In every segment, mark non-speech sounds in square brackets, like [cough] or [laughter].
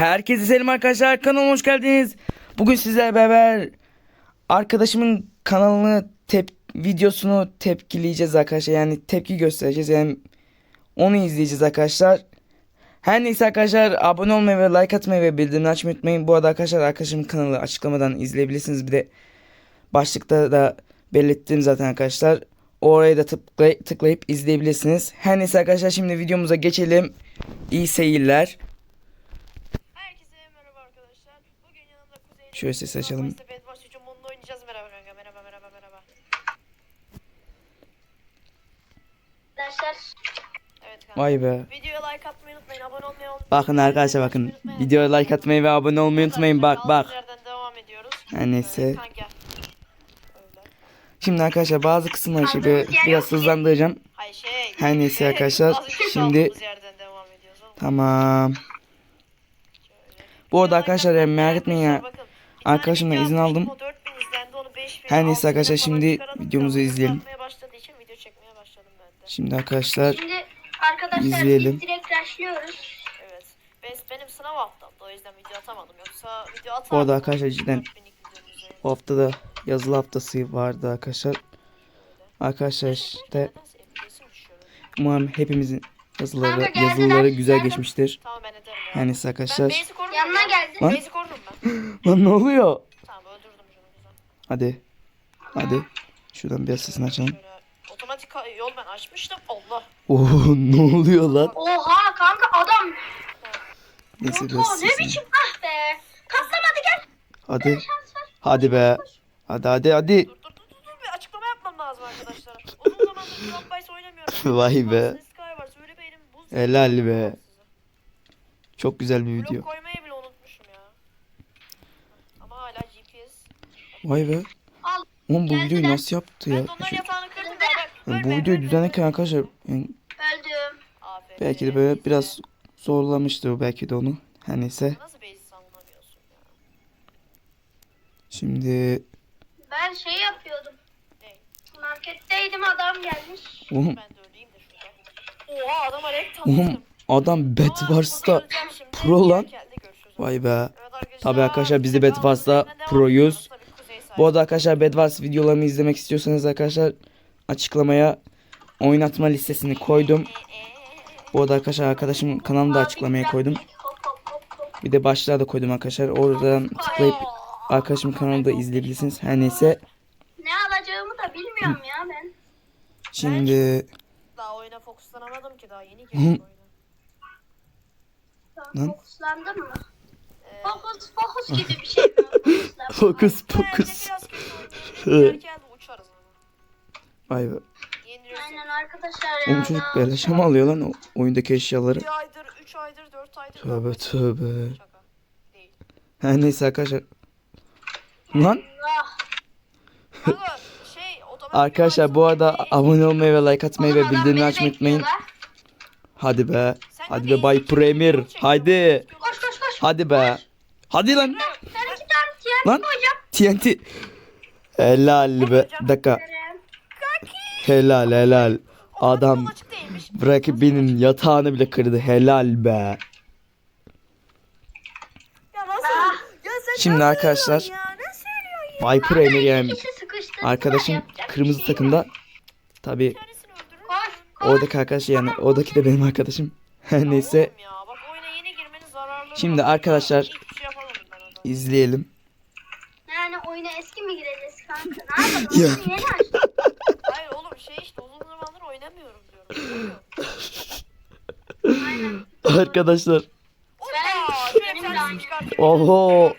Herkese selam arkadaşlar kanalıma hoş geldiniz. Bugün sizlerle beraber arkadaşımın kanalını tep videosunu tepkileyeceğiz arkadaşlar. Yani tepki göstereceğiz. Yani onu izleyeceğiz arkadaşlar. Her neyse arkadaşlar abone olmayı ve like atmayı ve bildirimleri açmayı unutmayın. Bu arada arkadaşlar arkadaşımın kanalı açıklamadan izleyebilirsiniz. Bir de başlıkta da belirttim zaten arkadaşlar. Oraya da tıklay- tıklayıp izleyebilirsiniz. Her neyse arkadaşlar şimdi videomuza geçelim. İyi seyirler. Herkese merhaba arkadaşlar. Bugün yanımda Kuzey ile Şöyle ses açalım. Normal Sepet Baş Hücum Mode'da oynayacağız. Merhaba kanka. Merhaba merhaba merhaba. Arkadaşlar Evet kanka. Vay be. Videoya like atmayı unutmayın. Abone olmayı unutmayın. Bakın arkadaşlar bakın. Videoya like atmayı ve abone olmayı unutmayın. Bak bak. Yerden devam ediyoruz. Her neyse. Evet, kanka. Öyle. Şimdi arkadaşlar bazı kısımları şimdi biraz hızlandıracağım. Hayır şey. Her neyse arkadaşlar, Az önce şimdi-. Tamam. Bu arada arkadaşlar yani merak etmeyin ya. Video izin aldım. o 4000 izlendi, onu 5000, Her neyse 6000 arkadaşlar, şimdi videomuzu izleyelim. artmaya başladığı için video çekmeye başladım ben de. Şimdi arkadaşlar şimdi arkadaşlar İzleyelim. biz direkt rushlıyoruz. Evet. Ben, benim sınav haftamdı o yüzden video atamadım. Yoksa video atardım. Bu arada arkadaşlar cidden 4000'lik videonun üzerine. bu hafta da yazılı haftası vardı arkadaşlar. Arkadaşlar işte Nedense düşüyor. umarım hepimizin yazıları Kanka geldiler, yazılıları güzel geldim. geçmiştir. Tamam ben ederim ya. Her neyse Ben arkadaşlar. ordum Yanına ya. geldi. Lan. Ben. [laughs] Lan ne oluyor? Tamam öldürdüm şunu güzel. Hadi. Hadi. Şuradan biraz sesini açalım. Otomatik yol ben açmıştım. Allah. Oo ne oluyor lan? Oha kanka adam. Neyse biraz Oha ne sesini. biçim ah be. Katlamadı gel. Hadi. Şans ver. Hadi be. Hadi hadi hadi. Dur dur dur dur, dur bir açıklama yapmam lazım arkadaşlar. Uzun zamandır Drop Bice oynamıyorum. [laughs] Vay be. Skywars öyle bir elim buz. Helal be. Çok güzel bir Blok video. koymayı bile unutmuşum ya. Ama hala GPS. Vay be. Al. Oğlum bu videoyu Geldiler. nasıl yaptı ya? Ben onların yatağını kırdım da yani bu videoyu düzenlerken arkadaşlar yani Öldüm. Aferin. belki de böyle biraz zorlamıştır belki de onu. Her neyse. Nasıl base savunamıyorsun ya? Şimdi Ben şey yapıyordum. Ne? Marketteydim adam gelmiş. oğlum, Ben de öleyim de şurada. Oha adama renk oğlum tanıdım. adam Bedwars'ta pro lan. Vay be. Tabii arkadaşlar biz de Bedwars'ta proyuz. Bu arada arkadaşlar Bedwars videolarımı izlemek istiyorsanız arkadaşlar açıklamaya oynatma listesini koydum. Bu arada arkadaşlar arkadaşımın kanalını da açıklamaya koydum. Bir de başlığa da koydum arkadaşlar. Oradan tıklayıp arkadaşımın kanalını da izleyebilirsiniz. Her neyse. Ne alacağımı da bilmiyorum ya ben. Şimdi Daha oyuna fokuslanamadım ki daha yeni girdim oyuna. Fokuslandın mı? Ee, Fokus fokus gibi bir şey. Fokus fokus. Vay be. Aynen arkadaşlar ya. Oğlum çocuk beleşe mi alıyor lan o oyundaki eşyaları? 2 aydır, 3 aydır, 4 aydır. Tövbe tövbe. Her neyse arkadaşlar. Lan şey otomatik arkadaşlar bu arada abone olmayı ve like atmayı ve bildirimleri açmayı unutmayın. Hadi be. Hadi be Bay Premier. çekiyor, Hadi. Koş koş koş. Hadi be. Hadi lan. Ben iki tane TNT Lan. TNT. Helal be. Dakika. Helal helal. Adam rakibinin yatağını bile kırdı. Helal be. Sen Şimdi arkadaşlar İkisi sıkıştı. arkadaşım bir kırmızı şey takımda. Tabi oradaki arkadaş yani oradaki de benim arkadaşım. [laughs] Her neyse Şimdi arkadaşlar, şey izleyelim. Oyuna eski mi gireceğiz kanka? Ne [laughs] yapalım? Ya. Oyunu Yeni. Hayır oğlum şey işte uzun zamandır oynamıyorum diyorum. Arkadaşlar! Şöyle bir tanesini aynı. çıkartayım. Oho.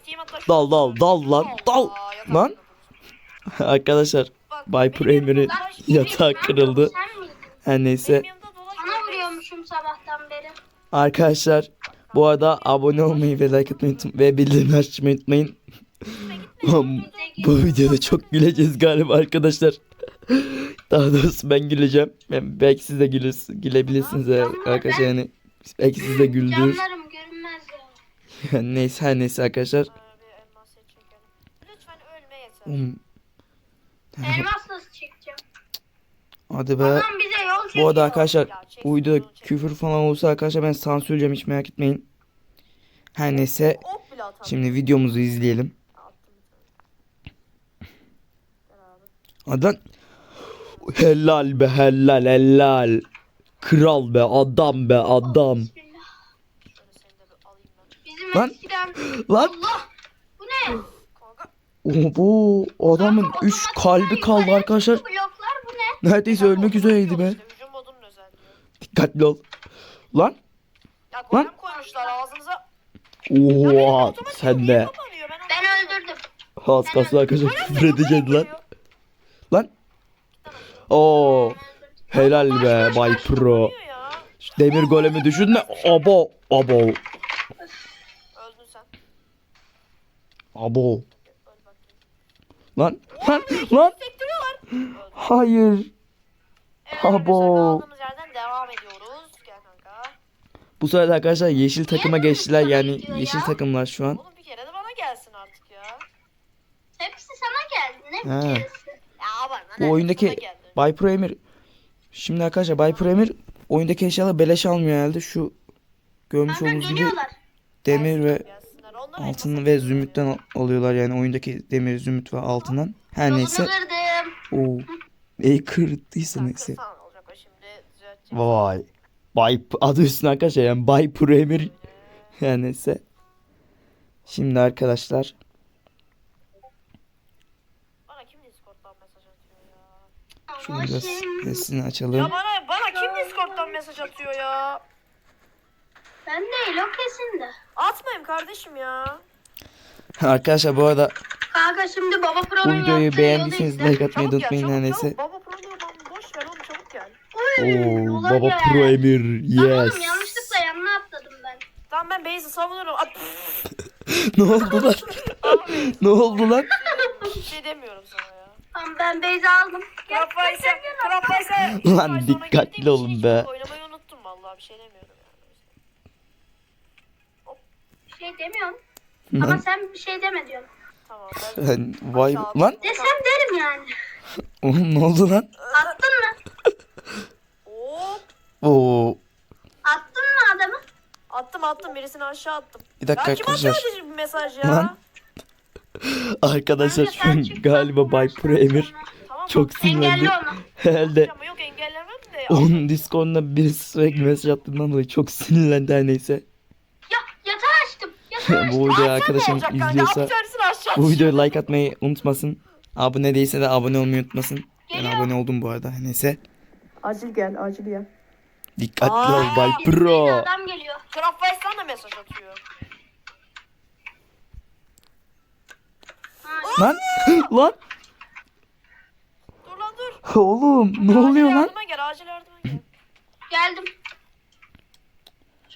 Dal dal dal lan dal. Lan. [laughs] Arkadaşlar Bay Premier'in yatağı kırıldı. Sen miydin? Her neyse Sana vuruyormuşum sabahtan beri. arkadaşlar bu arada abone olmayı ve like atmayı unutmayın ve bildirimleri açmayı unutmayın. [laughs] bu videoda çok güleceğiz galiba arkadaşlar. [laughs] Daha doğrusu ben güleceğim. Ben belki siz de gülürs, gülebilirsiniz eğer arkadaşlar yani. Belki siz de güldürür. Canlarım görünmez ya. [laughs] neyse her neyse arkadaşlar. Bir [laughs] elmas nasıl çekeceğim? Hadi be. Adam bize yol çekiyor. Bu arada arkadaşlar bu videoda küfür falan olursa arkadaşlar ben sansürleyeceğim hiç merak etmeyin. Her neyse şimdi videomuzu izleyelim. Attım bir tane. Gel abi. Adam helal be helal helal. Kral be adam be adam. Bizim Lan. eskiden... Lan Allah! Bu ne? Bu adamın 3 kalbi kaldı arkadaşlar. Bu bloklar bu ne? Neredeyse ölmek üzereydi be. Modunun özelliği. Dikkatli ol. Lan. Ya golem koymuşlar ağzınıza. Oha sen de. Ben öldürdüm. Az kalsın arkadaşlar küfür edeceğiz lan. Lan. Oo. Helal be Bay Pro. Demir golemi düşünme. Abo. Abo. Öldün sen. Abo. Lan. Lan. Lan. Hayır. Evet, Abo. arkadaşlar kaldığımız yerden devam ediyoruz. Gel kanka. Bu sırada arkadaşlar yeşil takıma geçtiler. Yani gidiyor yeşil ya? takımlar şu an. Oğlum bir kere de bana gelsin artık ya. Hepsi sana geldi. Ne He. keresi? Ya bana Bu oyundaki Bay Pro Emir. Şimdi arkadaşlar Bay Pro Emir oyundaki eşyaları beleş almıyor herhalde. Şu görmüş olduğunuz gibi demir ve altın ve zümrütten alıyorlar yani oyundaki demir, zümrüt ve altından. Her neyse. Oo. [laughs] Neyi kırdıysa neyse. falan olacak o şimdi düzeltecek. Vay. Bay adı üstüne arkadaşlar yani Bay Pro Emir. Yani neyse. Şimdi arkadaşlar Bana kim Discord'dan mesaj atıyor ya? Şunu biraz sesini Ya açalım. bana bana kim Discord'dan mesaj atıyor ya? Ben değil o kesin de. Atmayayım kardeşim ya. [laughs] Arkadaşlar bu arada Kanka şimdi Baba bu Pro'nun videoyu yaptığı beğendiyseniz izle. like atmayı Çabuk gel unutmayın çabuk neyse. çabuk. Baba Pro diyor boş ver oğlum çabuk gel. Uy, Oo, yola Baba gel. Pro Emir. Lan Yes. oğlum yanlışlıkla yanına atladım ben. Tamam ben Beyzi savunurum. At, [laughs] [laughs] ne oldu lan? Ne oldu lan? bir şey demiyorum ya. Tamam ben Beyza aldım. Krap Faysal. Lan dikkatli olun be. Oynamayı unuttum vallahi bir şey demiyorum yani. Bir şey demiyorum. Ama sen bir şey deme diyorsun. Tamam ben vay lan. Desem derim yani. [laughs] Oğlum ne oldu lan? Attın mı? Hop. Oo. Attın mı adamı? Attım attım birisini aşağı attım. Bir dakika Ya kim atıyor arkadaşlar. bir mesaj ya? Lan. Arkadaşlar şu an galiba Bay Pro Emir çok sinirlendi. Herhalde yok engellemem de. onun Discord'una birisi sürekli mesaj attığından dolayı çok sinirlendi her neyse. Ya yatağı açtım. Yatağı [laughs] açtım. bu videoyu arkadaşım izliyorsa bu düşüyor. like atmayı unutmasın. Abone değilse de abone olmayı unutmasın. Ben Geliyor. abone oldum bu arada. Neyse. Acil gel acil gel. Dikkatli ol Bay Pro. adam geliyor. Krap Faysal da mesaj atıyor. Ha, Lan [gasps] lan Dur lan dur. oğlum ne Acil oluyor lan? Yardıma gel acil yardıma gel. geldim.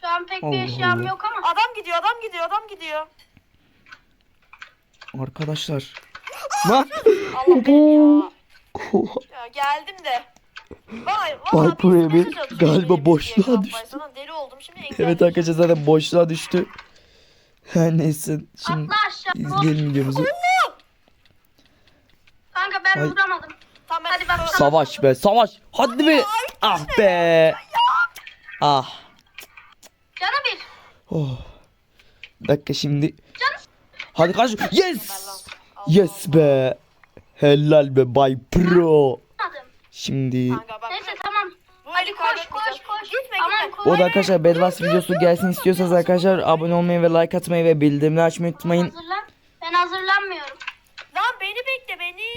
Şu an pek bir Allah eşyam Allah. yok ama. Adam gidiyor adam gidiyor adam gidiyor. Arkadaşlar. Lan. Allah benim ya. Ya geldim de. Vay Bay valla Pro bir Emir mesaj atıyor galiba diye bir boşluğa düştü. Sana deli oldum şimdi [laughs] Evet arkadaşlar zaten boşluğa düştü. Her neyse şimdi Atla aşağı. izleyelim videomuzu. Ben Ay. vuramadım. Tamam ben Hadi bak. Savaş be savaş. Hadi be. Ah be. Ah. Canı bir. Oh. Bir dakika şimdi. Hadi kaç. Yes. Yes be. Helal be Bay Pro. Şimdi Kanka. Neyse tamam. Bu Hadi eli koş koş kaybetmeyeceğim. koş. Gitme Aman gitme. koş. bu arada arkadaşlar Bedwars videosu gelsin istiyorsanız arkadaşlar abone olmayı ve like atmayı ve bildirimleri açmayı unutmayın. Hazırlan. Ben hazırlanmıyorum. Lan beni bekle beni.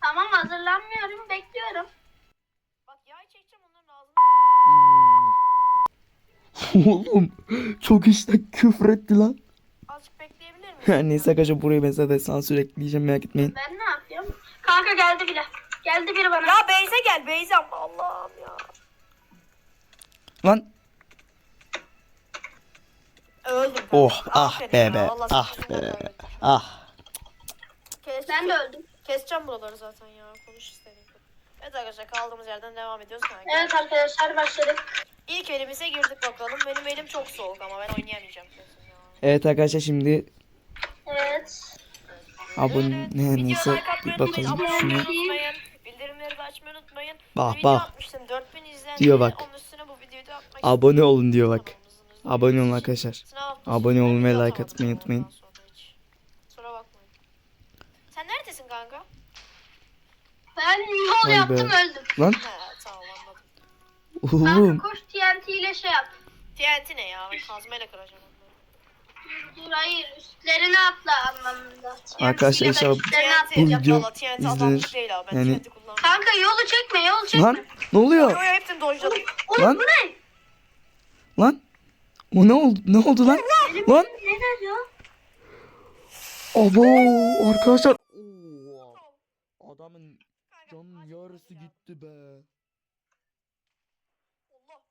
Tamam hazırlanmıyorum. Bekliyorum. Bak yay çekeceğim onların ağzını. [laughs] Oğlum çok işte küfür etti lan. Azıcık bekleyebilir miyim? Her neyse arkadaşlar burayı mesela de sansür ekleyeceğim merak etmeyin. Ben ne yapıyorum? Kanka geldi bile. Geldi biri bana. Ya Beyze gel Beyze ama Allah'ım ya. Lan Öldüm. oh ah Aferin be ya, be ah senin be ah. Kes, Ben de öldüm. Keseceğim buraları zaten ya. Konuş istediğin kadar. Evet arkadaşlar kaldığımız yerden devam ediyoruz kanka. Evet arkadaşlar başladık. İlk elimize girdik bakalım. Benim elim çok soğuk ama ben oynayamayacağım. Evet arkadaşlar şimdi Evet. abone neyse bir bakalım unutmayın. Bildirimleri de açmayı unutmayın. Bak, Bir video bak. atmıştım 4000 izlendi. Diyor bak. Onun üstüne bu videoyu da atmak Abone olun diyor bak. Abone olun arkadaşlar. Sınav haftası Abone olun ve like atmayı unutmayın. ondan sonra hiç. Kusura bakmayın. Sen neredesin kanka? Ben yol Vay be. yaptım öldüm. Lan He tamam anladım. oğlum. Kanka koş TNT ile şey yap. TNT ne ya? Ben kazmayla kıracağım. Dur hayır üstlerine atla anlamında. Arkadaşlar inşallah TNT. Bu video. TNT izlenir. adamlık değil abi. Ben Yani- TNT kullanmıyorum. Kanka yolu çekme yolu çekme. Lan ne oluyor? Yo yo hepsini dojladım. Oğlum Lan. bu ne? Lan. O ne oldu? Ne oldu lan? Lan. Neler ya? Abo arkadaşlar. Adamın canın yarısı gitti be.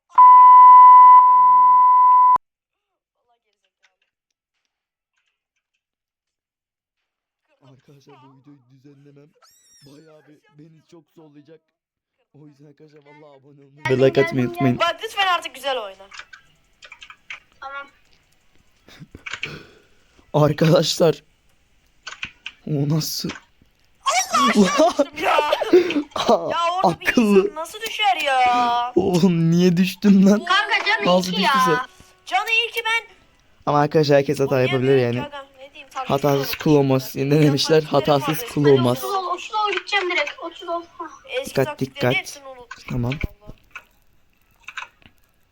Allah. Arkadaşlar bu videoyu düzenlemem bayağı bir beni çok zorlayacak. O yüzden arkadaşlar vallahi abone olmayı ve like atmayı unutmayın. Bak lütfen artık güzel oyna. Tamam. Arkadaşlar. O nasıl? ya. Ya orada bir Akıllı. insan nasıl düşer ya? Oğlum niye düştün lan? Kanka canı Nasıl iki ya. Canı iyi ki ben Ama arkadaşlar herkes hata yapabilir oynayamıyorum yani. Ne diyeyim, taktik Hatasız olur. kul olmaz. Ne demişler? Hatasız kul olmaz. 30 ol 30 ol gideceğim direkt. 30 ol. Hah. Eski Dikkat, dikkat. hepsini. Tamam.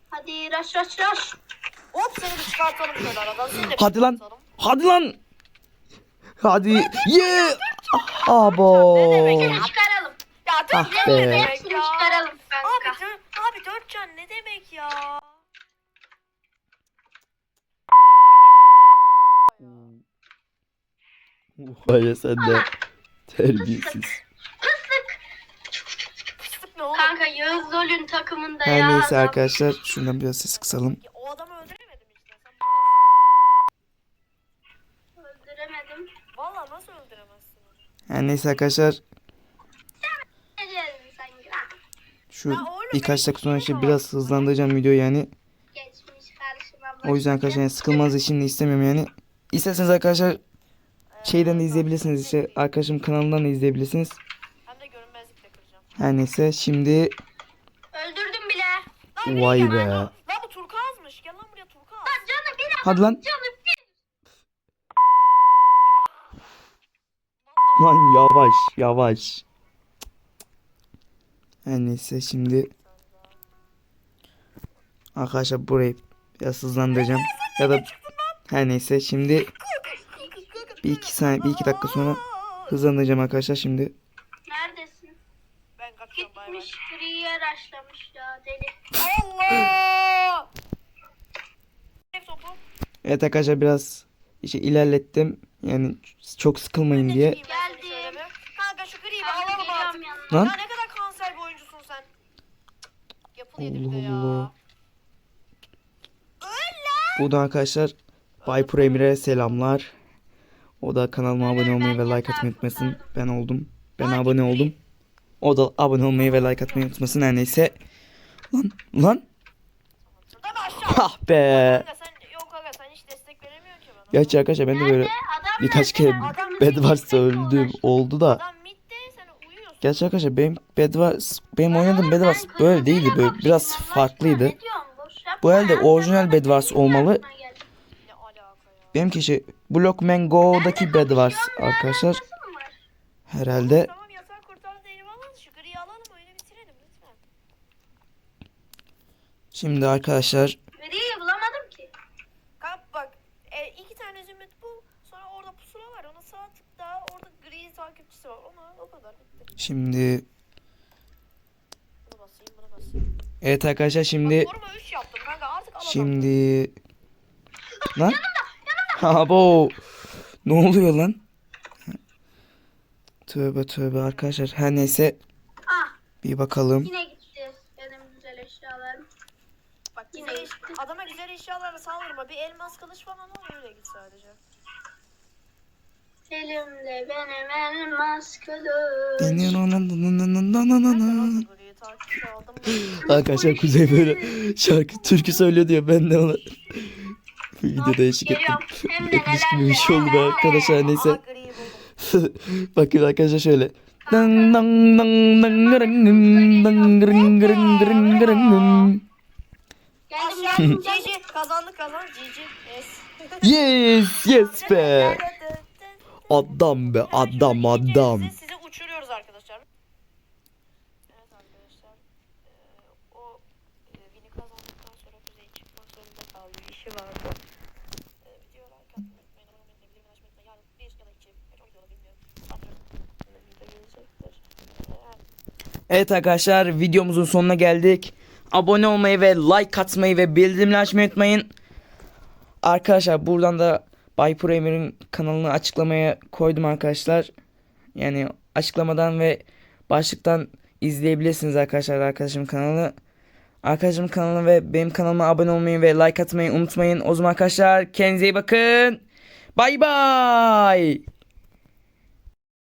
Hadi rush rush rush. Hop seni bir çıkartalım şöyle aradan. Seni de bir Hadi lan. çıkartalım. Hadi lan. Hadi. Ye. Abo. Çıkaralım. Ya dört Ah can be. ne demek Hepsini ya? çıkaralım Abi, kanka. dört, abi dört can ne demek ya? Vay sen de terbiyesiz. Fıstık ne oğlum? Kanka Yağız Zol'ün takımında Her ya. neyse adam. arkadaşlar şuradan biraz ses kısalım. Ya, o adamı öldüremedim işte. Sen Öldüremedim. Valla nasıl öldüremezsin? onu? Her neyse arkadaşlar Ne diyorsun sen Gülen? Şu Ya oğlum, birkaç dakika sonra işte biraz hızlandıracağım videoyu yani. O yüzden arkadaşlar yani sıkılmanızı şimdi istemiyorum yani. İsterseniz arkadaşlar şeyden de izleyebilirsiniz işte arkadaşım kanalından da izleyebilirsiniz. Hem de görünmezlikle kıracağım. Her neyse şimdi Öldürdüm bile. Lan Vay gel be. Lan, lan bu Turkuaz'mış. Gel lan buraya Turkuaz. Canı bir hadi lan canı bir. lan yavaş yavaş. Her neyse şimdi arkadaşlar burayı biraz hızlandıracağım ya da her neyse şimdi bir iki saniye bir iki dakika sonra hızlandıracağım arkadaşlar şimdi. Neredesin? Ben kaçıyorum. Gitmiş griye raşlamış ya deli. Allah! [clears throat] Evet arkadaşlar biraz işi ilerlettim yani çok sıkılmayın diye. Geldim. Kanka şu griyi alalım artık. Lan Ya ne kadar kanser bir oyuncusun sen. Allah Allah. ya. Buradan arkadaşlar Bay Pro Emir'e selamlar. O da kanalıma abone olmayı ve like atmayı unutmasın. Ben oldum. Ben abone oldum. O da abone olmayı ve like atmayı unutmasın her neyse. Lan lan. Ah be. Gerçi arkadaşlar ben de böyle birkaç kere Bedwars'ta öldüğüm oldu da. Adam midde sen uyuyorsun. Gerçi arkadaşlar benim Bedwars benim oynadığım Bedwars böyle değildi böyle biraz farklıydı. Bu elde orijinal Bedwars benim olmalı. yardıma gel. Ne alaka ya. Benimki şey Blockman Go'daki Bedwars arkadaşlar. Herhalde Tamam yasak kurtardı eyvallah. Şu griyi alalım oyunu bitirelim lütfen. şimdi arkadaşlar Griyi bulamadım ki. Kanka bak e, iki tane zümrüt bul. Sonra orada pusula var. Ona sağ tıkla. Orada gri takipçisi var. Ona o kadar bitti. şimdi Bunu basayım bunu basayım. evet arkadaşlar şimdi Bak, koruma 3 yaptım kanka artık alalım. Şimdi lan Abo ne oluyor lan? Tövbe tövbe arkadaşlar. Her neyse Ah bir bakalım. yine gitti benim güzel eşyalarım. Bak Yine güzel adama güzel eşyalarla saldırma. Bir elmas kılıç falan al öyle git sadece. Elimde benim elmas kılıç. Ben takipçi aldım. Arkadaşlar Kuzey böyle şarkı türkü söylüyor diyor. Ben de ona videoda eşlik ettim. Etmiş gibi bir şey oldu be arkadaşlar neyse. Bakın arkadaşlar şöyle. Geldim geldim. Cici Kazandık kazandık. Yes. Yes yes be. Adam be adam adam. Sizi, uçuruyoruz arkadaşlar. Evet arkadaşlar. eee, o eee, Win'i kazandıktan sonra kuzeye çıkmak zorunda kaldı. İşi vardı. Eee videoya like atmayı unutmayın. Abone olmayı unutmayın. Bildirim açmayı unutmayın. Yarın bir ya da iki. Kaç video olur bilmiyorum. Atıyorum. Video gelecektir. Eğer Evet arkadaşlar videomuzun sonuna geldik. Abone olmayı ve like atmayı ve bildirimleri açmayı unutmayın. Arkadaşlar buradan da Baypur Emir'in kanalını açıklamaya koydum arkadaşlar. Yani açıklamadan ve başlıktan izleyebilirsiniz arkadaşlar arkadaşımın kanalını. Arkadaşımın kanalına ve benim kanalıma abone olmayı ve like atmayı unutmayın. O zaman arkadaşlar kendinize iyi bakın. Bay bay.